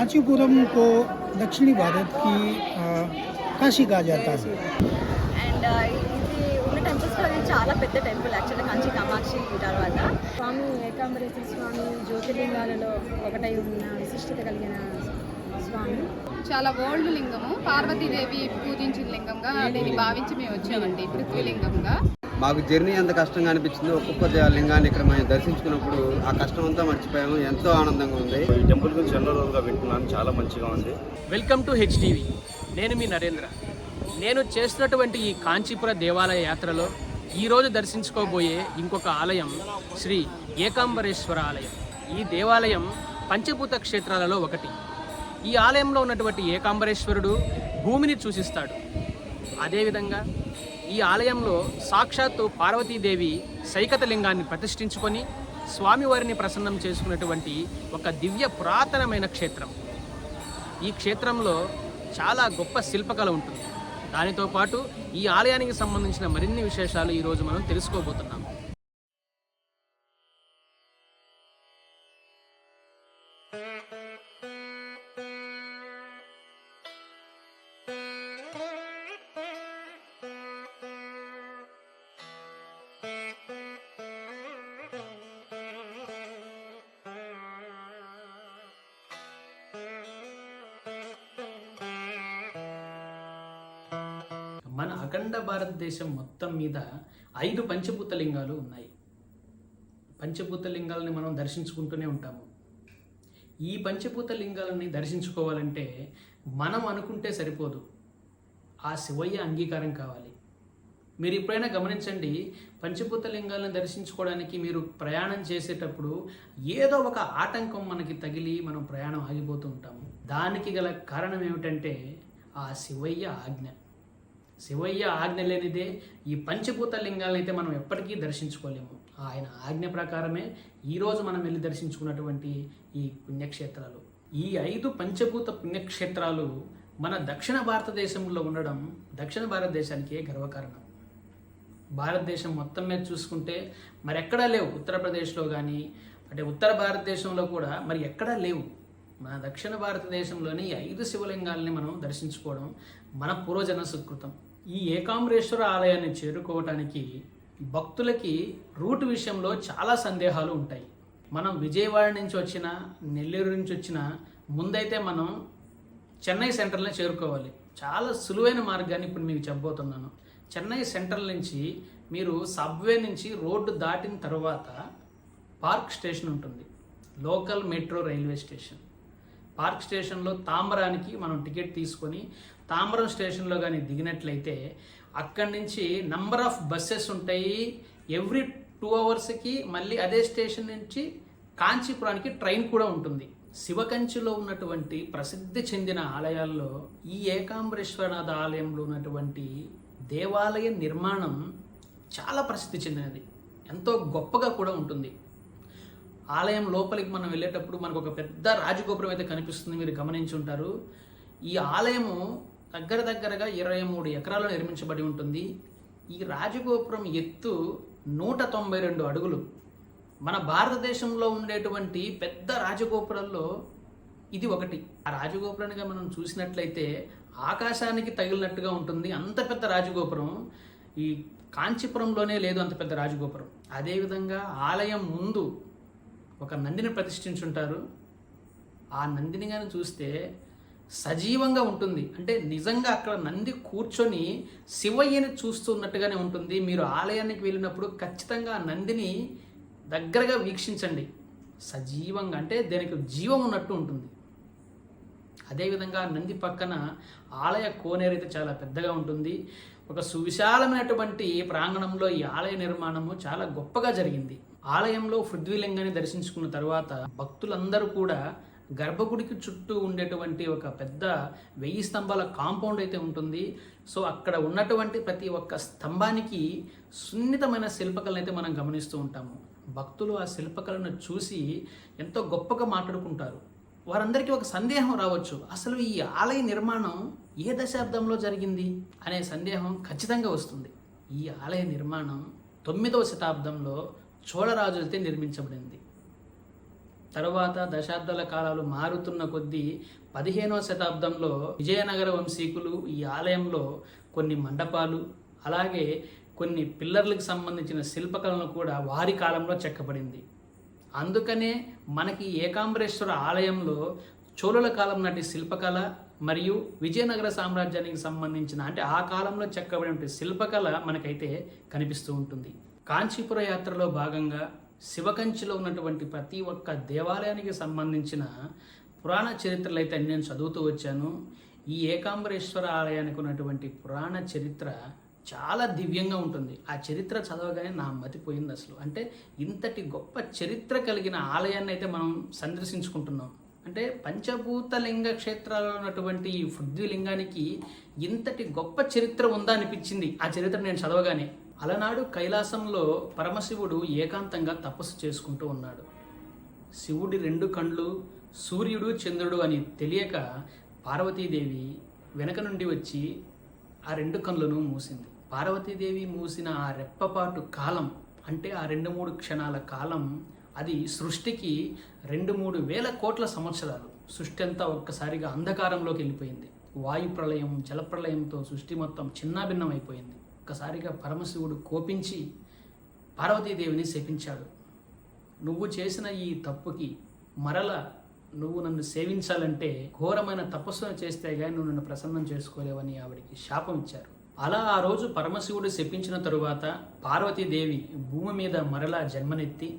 कांचीपुरम को दक्षिणी भारत की आ, काशी कहा जाता है అండ్ ఇది ఉన్న టెంపుల్స్లో ఇది చాలా పెద్ద టెంపుల్ యాక్చువల్లీ కంచి కామాక్షి తర్వాత స్వామి ఏకాంబరేశ్వర స్వామి జ్యోతిర్లింగాలలో ఒకటై ఉన్న విశిష్టత కలిగిన స్వామి చాలా ఓల్డ్ లింగము పార్వతీదేవి పూజించిన లింగంగా దీన్ని భావించి మేము వచ్చామండి పృథ్వీలింగంగా మాకు జర్నీ ఎంత కష్టంగా అనిపించిందో ఒక్కొక్క లింగాన్ని ఇక్కడ మేము దర్శించుకున్నప్పుడు ఆ కష్టం అంతా మర్చిపోయాము. ఎంతో ఆనందంగా ఉంది. ఈ టెంపుల్ గురించి ఎన్నో రోజులుగా వింటున్నాను. చాలా మంచిగా ఉంది. Welcome to HTV. నేను మీ నరేంద్ర. నేను చేస్తున్నటువంటి ఈ కాంచీపుర దేవాలయ యాత్రలో ఈరోజు దర్శించుకోబోయే ఇంకొక ఆలయం శ్రీ ఏకాంబరేశ్వర ఆలయం. ఈ దేవాలయం పంచభూత క్షేత్రాలలో ఒకటి. ఈ ఆలయంలో ఉన్నటువంటి ఏకాంబరేశ్వరుడు భూమిని సూచిస్తాడు. అదేవిధంగా ఈ ఆలయంలో సాక్షాత్తు పార్వతీదేవి సైకత లింగాన్ని ప్రతిష్ఠించుకొని స్వామివారిని ప్రసన్నం చేసుకున్నటువంటి ఒక దివ్య పురాతనమైన క్షేత్రం. ఈ క్షేత్రంలో చాలా గొప్ప శిల్పకళ ఉంటుంది. దానితో పాటు ఈ ఆలయానికి సంబంధించిన మరిన్ని విశేషాలు ఈరోజు మనం తెలుసుకోబోతున్నాం. మన అఖండ భారతదేశం మొత్తం మీద ఐదు పంచభూతలింగాలు ఉన్నాయి. పంచభూతలింగాలని మనం దర్శించుకుంటూనే ఉంటాము. ఈ పంచభూత లింగాలని దర్శించుకోవాలంటే మనం అనుకుంటే సరిపోదు. ఆ శివయ్య అంగీకారం కావాలి. మీరు ఎప్పుడైనా గమనించండి పంచభూత లింగాలను దర్శించుకోవడానికి మీరు ప్రయాణం చేసేటప్పుడు ఏదో ఒక ఆటంకం మనకి తగిలి మనం ప్రయాణం ఆగిపోతూ ఉంటాము. దానికి గల కారణం ఏమిటంటే ఆ శివయ్య ఆజ్ఞ. శివయ్య ఆజ్ఞ లేనిదే ఈ పంచభూత లింగాలను అయితే మనం ఎప్పటికీ దర్శించుకోలేము. ఆయన ఆజ్ఞ ప్రకారమే ఈరోజు మనం వెళ్ళి దర్శించుకున్నటువంటి ఈ పుణ్యక్షేత్రాలు. ఈ ఐదు పంచభూత పుణ్యక్షేత్రాలు మన దక్షిణ భారతదేశంలో ఉండడం దక్షిణ భారతదేశానికే గర్వకారణం. భారతదేశం మొత్తం మీద చూసుకుంటే మరి ఎక్కడా లేవు. ఉత్తరప్రదేశ్లో కానీ అంటే ఉత్తర భారతదేశంలో కూడా మరి ఎక్కడా లేవు. మన దక్షిణ భారతదేశంలోని ఈ ఐదు శివలింగాల్ని మనం దర్శించుకోవడం మన పూర్వజన సుకృతం. ఈ ఏకాంబరేశ్వర ఆలయాన్ని చేరుకోవటానికి భక్తులకి రూట్ విషయంలో చాలా సందేహాలు ఉంటాయి. మనం విజయవాడ నుంచి వచ్చిన నెల్లూరు నుంచి వచ్చిన ముందైతే మనం చెన్నై సెంటర్లో చేరుకోవాలి. చాలా సులువైన మార్గాన్ని ఇప్పుడు మీకు చెప్పబోతున్నాను. చెన్నై సెంటర్ నుంచి మీరు సబ్వే నుంచి రోడ్డు దాటిన తర్వాత పార్క్ స్టేషన్ ఉంటుంది. Local metro railway station. Park స్టేషన్లో తాంబరానికి మనం టికెట్ తీసుకొని తాంబరం స్టేషన్లో కానీ దిగినట్లయితే అక్కడి నుంచి నంబర్ ఆఫ్ బస్సెస్ ఉంటాయి ఎవ్రీ టూ అవర్స్కి మళ్ళీ అదే స్టేషన్ నుంచి కాంచీపురానికి ట్రైన్ కూడా ఉంటుంది. శివకంచిలో ఉన్నటువంటి ప్రసిద్ధి చెందిన ఆలయాల్లో ఈ ఏకాంబరేశ్వరనాథ ఆలయంలో ఉన్నటువంటి దేవాలయ నిర్మాణం చాలా ప్రసిద్ధి చెందినది. ఎంతో గొప్పగా కూడా ఉంటుంది. ఆలయం లోపలికి మనం వెళ్ళేటప్పుడు మనకు ఒక పెద్ద రాజగోపురం అయితే కనిపిస్తుంది మీరు గమనించి ఉంటారు ఈ ఆలయము దగ్గర దగ్గరగా ఇరవై మూడు ఎకరాలు నిర్మించబడి ఉంటుంది. ఈ రాజగోపురం ఎత్తు నూట తొంభై రెండు అడుగులు. మన భారతదేశంలో ఉండేటువంటి పెద్ద రాజగోపురాల్లో ఇది ఒకటి. ఆ రాజగోపురానికి మనం చూసినట్లయితే ఆకాశానికి తగిలినట్టుగా ఉంటుంది. అంత పెద్ద రాజగోపురం. ఈ కాంచీపురంలోనే లేదు అంత పెద్ద రాజగోపురం. అదేవిధంగా ఆలయం ముందు ఒక నందిని ప్రతిష్ఠించుంటారు. ఆ నందిని కానీ చూస్తే సజీవంగా ఉంటుంది. అంటే నిజంగా అక్కడ నంది కూర్చొని శివయ్యని చూస్తున్నట్టుగానే ఉంటుంది. మీరు ఆలయానికి వెళ్ళినప్పుడు ఖచ్చితంగా నందిని దగ్గరగా వీక్షించండి. సజీవంగా అంటే దానికి జీవం ఉన్నట్టు ఉంటుంది. అదేవిధంగా నంది పక్కన ఆలయ కోనేరు అయితే చాలా పెద్దగా ఉంటుంది. ఒక సువిశాలమైనటువంటి ప్రాంగణంలో ఈ ఆలయ నిర్మాణము చాలా గొప్పగా జరిగింది. ఆలయంలో పృథ్వీలింగాన్ని దర్శించుకున్న తర్వాత భక్తులందరూ కూడా గర్భగుడికి చుట్టూ ఉండేటువంటి ఒక పెద్ద వెయ్యి స్తంభాల కాంపౌండ్ అయితే ఉంటుంది. సో అక్కడ ఉన్నటువంటి ప్రతి ఒక్క స్తంభానికి సున్నితమైన శిల్పకళను అయితే మనం గమనిస్తూ ఉంటాము. భక్తులు ఆ శిల్పకళను చూసి ఎంతో గొప్పగా మాట్లాడుకుంటారు. వారందరికీ ఒక సందేహం రావచ్చు. అసలు ఈ ఆలయ నిర్మాణం ఏ దశాబ్దంలో జరిగింది అనే సందేహం ఖచ్చితంగా వస్తుంది. ఈ ఆలయ నిర్మాణం తొమ్మిదవ శతాబ్దంలో చోళరాజులతో నిర్మించబడింది. తరువాత దశాబ్దాల కాలాలు మారుతున్న కొద్దీ పదిహేనవ శతాబ్దంలో విజయనగర వంశీకులు ఈ ఆలయంలో కొన్ని మండపాలు అలాగే కొన్ని పిల్లర్లకు సంబంధించిన శిల్పకళను కూడా వారి కాలంలో చెక్కబడింది. అందుకనే మనకి ఏకాంబరేశ్వర ఆలయంలో చోళుల కాలం నాటి శిల్పకళ మరియు విజయనగర సామ్రాజ్యానికి సంబంధించిన అంటే ఆ కాలంలో చెక్కబడిన శిల్పకళ మనకైతే కనిపిస్తూ ఉంటుంది. కాంచీపుర యాత్రలో భాగంగా శివకంచిలో ఉన్నటువంటి ప్రతి ఒక్క దేవాలయానికి సంబంధించిన పురాణ చరిత్రలు అయితే అన్ని నేను చదువుతూ వచ్చాను. ఈ ఏకాంబరేశ్వర ఆలయానికి ఉన్నటువంటి పురాణ చరిత్ర చాలా దివ్యంగా ఉంటుంది. ఆ చరిత్ర చదవగానే నా మతిపోయింది అసలు. అంటే ఇంతటి గొప్ప చరిత్ర కలిగిన ఆలయాన్ని అయితే మనం సందర్శించుకుంటున్నాం. అంటే పంచభూత లింగ క్షేత్రాల్లో ఉన్నటువంటి ఈ పృథ్వీలింగానికి ఇంతటి గొప్ప చరిత్ర ఉందా అనిపించింది ఆ చరిత్ర నేను చదవగానే. అలనాడు కైలాసంలో పరమశివుడు ఏకాంతంగా తపస్సు చేసుకుంటూ ఉన్నాడు. శివుడి రెండు కండ్లు సూర్యుడు చంద్రుడు అని తెలియక పార్వతీదేవి వెనక నుండి వచ్చి ఆ రెండు కళ్ళను మూసింది. పార్వతీదేవి మూసిన ఆ రెప్పపాటు కాలం అంటే ఆ రెండు మూడు క్షణాల కాలం అది సృష్టికి రెండు మూడు వేల కోట్ల సంవత్సరాలు. సృష్టి అంతా ఒక్కసారిగా అంధకారంలోకి వెళ్ళిపోయింది. వాయు ప్రళయం జలప్రళయంతో సృష్టి మొత్తం చిన్నాభిన్నం అయిపోయింది. ఒక్కసారిగా పరమశివుడు కోపించి పార్వతీదేవిని శపించాడు. నువ్వు చేసిన ఈ తప్పుకి మరల నువ్వు నన్ను సేవించాలంటే ఘోరమైన తపస్సును చేస్తే కానీ నువ్వు నన్ను ప్రసన్నం చేసుకోలేవని ఆవిడికి శాపం ఇచ్చారు. అలా ఆ రోజు పరమశివుడు శపించిన తరువాత పార్వతీదేవి భూమి మీద మరలా జన్మనెత్తి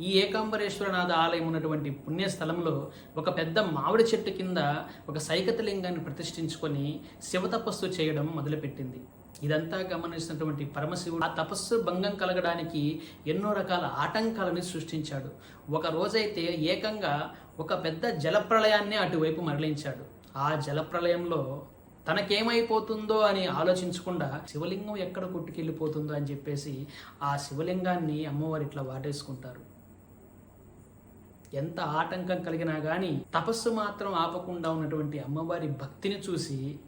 ఈ ఏకాంబరేశ్వరనాథ ఆలయం ఉన్నటువంటి పుణ్యస్థలంలో ఒక పెద్ద మామిడి చెట్టు కింద ఒక సైకతలింగాన్ని ప్రతిష్ఠించుకొని శివ తపస్సు చేయడం మొదలుపెట్టింది. ఇదంతా గమనించినటువంటి పరమశివుడు ఆ తపస్సు భంగం కలగడానికి ఎన్నో రకాల ఆటంకాలని సృష్టించాడు. ఒక రోజైతే ఏకంగా ఒక పెద్ద జలప్రళయాన్నే అటువైపు మరలించాడు. ఆ జలప్రళయంలో తనకేమైపోతుందో అని ఆలోచించకుండా శివలింగం ఎక్కడ కొట్టుకెళ్ళిపోతుందో అని చెప్పేసి ఆ శివలింగాన్ని అమ్మవారు ఇట్లా వాటేసుకుంటారు. ఎంత ఆటంకం కలిగినా కానీ తపస్సు మాత్రం ఆపకుండా ఉన్నటువంటి అమ్మవారి భక్తిని చూసి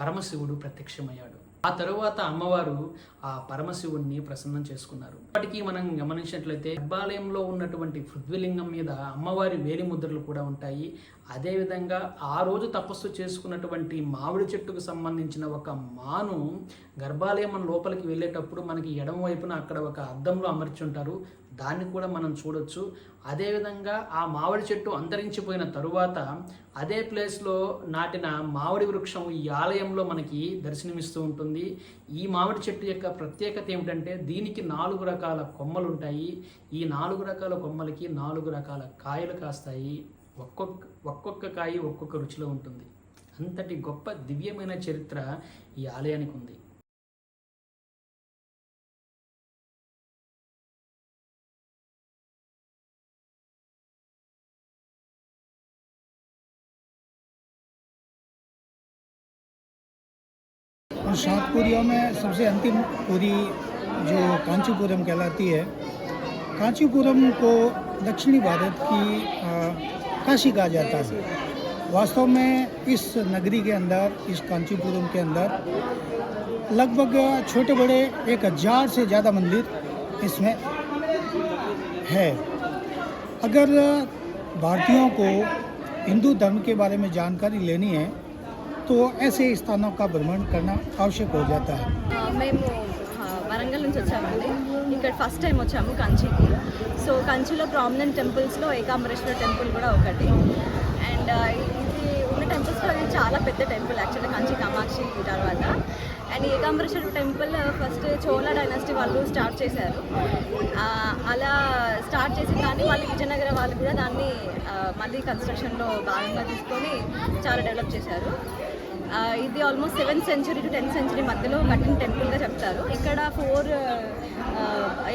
పరమశివుడు ప్రత్యక్షమయ్యాడు. ఆ తరువాత అమ్మవారు ఆ పరమశివుణ్ణి ప్రసన్నం చేసుకున్నారు. ఇప్పటికీ మనం గమనించినట్లయితే గర్భాలయంలో ఉన్నటువంటి పృథ్వీలింగం మీద అమ్మవారి వేలి ముద్రలు కూడా ఉంటాయి. అదేవిధంగా ఆ రోజు తపస్సు చేసుకున్నటువంటి మామిడి చెట్టుకు సంబంధించిన ఒక మాను గర్భాలయం లోపలికి వెళ్ళేటప్పుడు మనకి ఎడమ వైపున అక్కడ ఒక అద్దంలో అమర్చి ఉంటారు. దాన్ని కూడా మనం చూడొచ్చు. అదేవిధంగా ఆ మామిడి చెట్టు అంతరించిపోయిన తరువాత అదే ప్లేస్లో నాటిన మామిడి వృక్షం ఈ ఆలయంలో మనకి దర్శనమిస్తూ ఉంటుంది. ఈ మామిడి చెట్టు యొక్క ప్రత్యేకత ఏమిటంటే దీనికి నాలుగు రకాల కొమ్మలు ఉంటాయి ఈ నాలుగు రకాల కొమ్మలకి నాలుగు రకాల కాయలు కాస్తాయి. ఒక్కొక్క ఒక్కొక్క కాయ ఒక్కొక్క రుచిలో ఉంటుంది. అంతటి గొప్ప దివ్యమైన చరిత్ర ఈ ఆలయానికి ఉంది. और सात पुरियों में सबसे अंतिम पूरी जो कांचीपुरम कहलाती है कांचीपुरम को दक्षिणी भारत की आ, काशी कहा जाता है। वास्तव में इस नगरी के अंदर इस कांचीपुरम के अंदर लगभग छोटे बड़े एक हज़ार से ज़्यादा मंदिर इसमें है। अगर भारतीयों को हिंदू धर्म के बारे में जानकारी लेनी है तो ऐसे स्थानों का भ्रमण करना आवश्यक हो जाता है ఆ, మేము ఆ, వరంగల్ నుంచి వచ్చామండి ఇక్కడ ఫస్ట్ టైం వచ్చాము కంచికి సో కంచిలో ప్రామినెంట్ టెంపుల్స్లో ఏకాంబరేశ్వర టెంపుల్ కూడా ఒకటి అండ్ ఇది ఉన్న టెంపుల్స్లో అది చాలా పెద్ద టెంపుల్ యాక్చువల్లీ కంచి కామాక్షి తర్వాత and Ekambareswara temple first Chola dynasty వాళ్ళు స్టార్ట్ చేశారు ఆ, అలా స్టార్ట్ చేసిన దాన్ని మళ్ళీ విజయనగర వాళ్ళు కూడా దాన్ని ఆ, మళ్ళీ కన్స్ట్రక్షన్లో భాగంగా తీసుకొని చాలా డెవలప్ చేశారు ఆ, ఇది almost seventh century to tenth century మధ్యలో కట్టిన టెంపుల్గా చెప్తారు. ఇక్కడ ఫోర్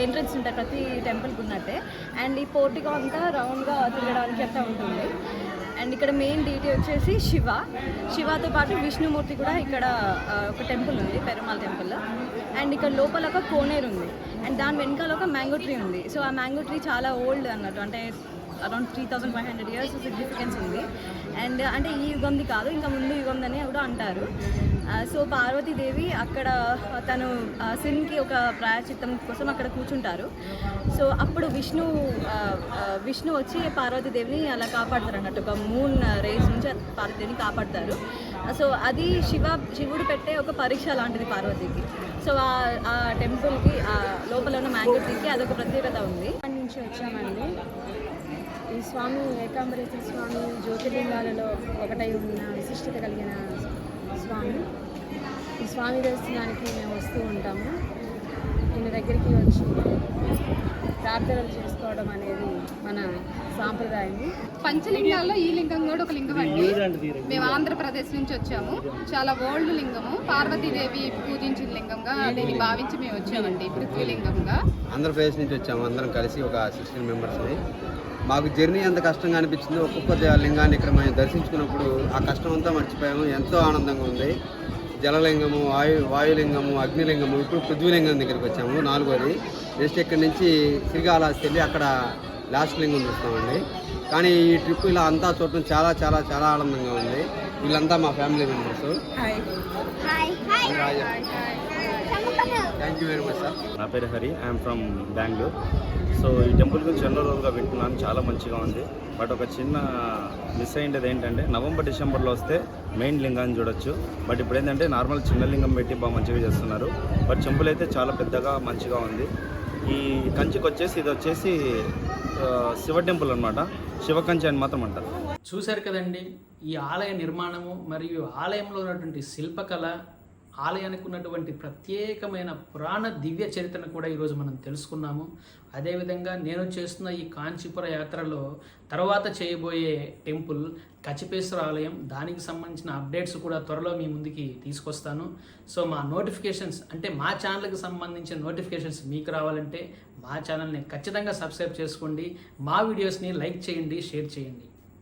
ఎంట్రన్స్ ఉంటాయి ప్రతి టెంపుల్కి ఉన్నట్టే. అండ్ ఈ పోర్టికో అంతా రౌండ్గా తిరగడానికి అంతా ఉంటుంది. అండ్ ఇక్కడ మెయిన్ డీటీ వచ్చేసి శివ. శివతో పాటు విష్ణుమూర్తి కూడా ఇక్కడ ఒక టెంపుల్ ఉంది పెరుమాల్ టెంపుల్ అండ్ ఇక్కడ లోపల ఒక కోనేరు ఉంది. అండ్ దాని వెనకాల ఒక మ్యాంగో ట్రీ ఉంది. సో ఆ మ్యాంగో ట్రీ చాలా ఓల్డ్ అన్నట్టు అంటే around three thousand five hundred years significance ఉంది. అండ్ uh, అంటే ఈ యుగంది కాదు ఇంకా ముందు యుగందని కూడా అంటారు. Uh, సో పార్వతీదేవి అక్కడ uh, తను సిన్కి ఒక ప్రాయచిత్తం కోసం అక్కడ కూర్చుంటారు. సో అప్పుడు విష్ణు విష్ణు వచ్చి పార్వతీదేవిని అలా కాపాడతారు అన్నట్టు. ఒక మూన్ రేస్ నుంచి పార్వతీదేవిని కాపాడతారు. సో అది శివ శివుడు పెట్టే ఒక పరీక్ష లాంటిది పార్వతికి. సో ఆ- ఆ టెంపుల్కి ఆ లోపల ఉన్న మ్యాంగో ట్రీకి అదొక ప్రత్యేకత ఉంది. అక్కడి నుంచి వచ్చామండి. ఈ స్వామి ఏకాంబరేశ్వర స్వామి జ్యోతిర్లింగాలలో ఒకటై ఉన్న విశిష్టత కలిగిన స్వామి. ఈ స్వామి దర్శనానికి మేము వస్తూ ఉంటాము. ఈయన దగ్గరికి వచ్చి ప్రార్థనలు చేసుకోవడం అనేది మన సాంప్రదాయం. పంచలింగాల్లో ఈ లింగం కూడా ఒక లింగం అండి. మేము ఆంధ్రప్రదేశ్ నుంచి వచ్చాము. చాలా ఓల్డ్ లింగము. పార్వతీదేవి పూజించిన లింగంగా దీన్ని భావించి మేము వచ్చామండి పృథ్వీలింగంగా ఆంధ్రప్రదేశ్ నుంచి వచ్చాము. అందరం కలిసి ఒక సిక్స్టీన్ మెంబర్స్ని మాకు జర్నీ ఎంత కష్టంగా అనిపించిందో ఒక్కొక్క లింగాన్ని ఇక్కడ మేము దర్శించుకున్నప్పుడు ఆ కష్టం అంతా మర్చిపోయాము. ఎంతో ఆనందంగా ఉంది. జలలింగము వాయు వాయులింగము అగ్నిలింగము ఇప్పుడు పృథ్వీలింగం దగ్గరికి వచ్చాము నాలుగోది. నెక్స్ట్ ఇక్కడ నుంచి శ్రీకాళహస్తి వెళ్ళి అక్కడ లాస్ట్ లింగం చూస్తామండి. కానీ ఈ ట్రిప్ ఇలా అంతా చూడటం చాలా చాలా చాలా ఆనందంగా ఉంది. వీళ్ళంతా మా family members thank you very much sir నా పేరు Hari. I'm from Bengaluru so ఈ టెంపుల్ గురించి ఎన్నో రోజులుగా వింటున్నాను చాలా మంచిగా ఉంది. బట్ ఒక చిన్న మిస్ అయ్యేది ఏంటంటే నవంబర్ డిసెంబర్లో వస్తే మెయిన్ లింగాన్ని చూడొచ్చు. బట్ ఇప్పుడు ఏంటంటే నార్మల్ చిన్న లింగం పెట్టి బాగా మంచిగా చేస్తున్నారు. బట్ టెంపుల్ అయితే చాలా పెద్దగా మంచిగా ఉంది. ఈ కంచికి వచ్చేసి ఇది వచ్చేసి ఆ, శివ టెంపుల్ అనమాట శివ కంచి అని మాత్రం అంటారు. చూశారు కదండి ఈ ఆలయ నిర్మాణము మరియు ఆలయంలో ఉన్నటువంటి శిల్పకళ ఆలయానికి ఉన్నటువంటి ప్రత్యేకమైన పురాణ దివ్య చరిత్రను కూడా ఈరోజు మనం తెలుసుకున్నాము. అదేవిధంగా నేను చేస్తున్న ఈ కాంచీపుర యాత్రలో తర్వాత చేయబోయే టెంపుల్ కచిపేశ్వర ఆలయం. దానికి సంబంధించిన అప్డేట్స్ కూడా త్వరలో మీ ముందుకి తీసుకొస్తాను. సో మా నోటిఫికేషన్స్ అంటే మా ఛానల్కి సంబంధించిన నోటిఫికేషన్స్ మీకు రావాలంటే మా ఛానల్ని ఖచ్చితంగా సబ్స్క్రైబ్ చేసుకోండి. మా వీడియోస్ని లైక్ చేయండి షేర్ చేయండి.